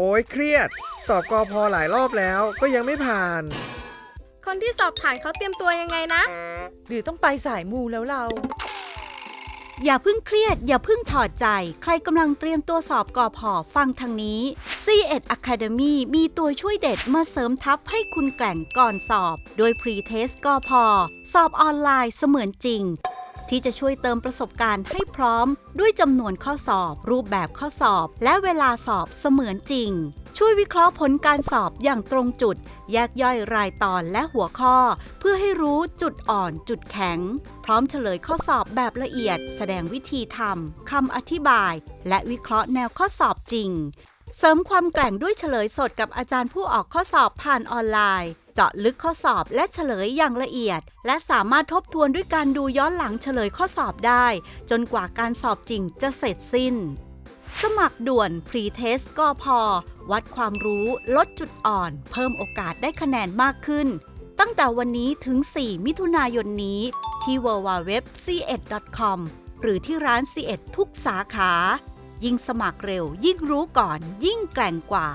โอ้ยเครียด สอบกอพอหลายรอบแล้วก็ยังไม่ผ่าน คนที่สอบผ่านเขาเตรียมตัวยังไงนะ หรือต้องไปสายมูแล้วเรา อย่าเพิ่งเครียด อย่าเพิ่งถอดใจ ใครกำลังเตรียมตัวสอบกอพอฟังทางนี้ C1 Academy มีตัวช่วยเด็ดมาเสริมทัพให้คุณแกล่งก่อนสอบ โดย Pre-Test กอพอสอบออนไลน์เสมือนจริง ที่จะช่วยเติมประสบการณ์ให้พร้อม ด้วยจำนวนข้อสอบ รูปแบบข้อสอบ และเวลาสอบเสมือนจริง ช่วยวิเคราะห์ผลการสอบอย่างตรงจุด แยกย่อยรายตอนและหัวข้อ เพื่อให้รู้จุดอ่อนจุดแข็ง พร้อมเฉลยข้อสอบแบบละเอียด แสดงวิธีทำคำอธิบาย และวิเคราะห์แนวข้อสอบจริง เสริมความแกร่งด้วยเฉลยสดกับอาจารย์ผู้ออกข้อสอบผ่านออนไลน์ เจาะลึกข้อสอบและเฉลยอย่างละเอียด และสามารถทบทวนด้วยการดูย้อนหลังเฉลยข้อสอบได้ จนกว่าการสอบจริงจะเสร็จสิ้น สมัครด่วน Pre-Test ก็พอ วัดความรู้ ลดจุดอ่อน เพิ่มโอกาสได้คะแนนมากขึ้น ตั้งแต่วันนี้ถึง 4 มิถุนายนนี้ที่ www.c1.com หรือที่ร้าน C1 ทุกสาขา ยิ่งสมัครเร็ว ยิ่งรู้ก่อน ยิ่งแกร่งกว่า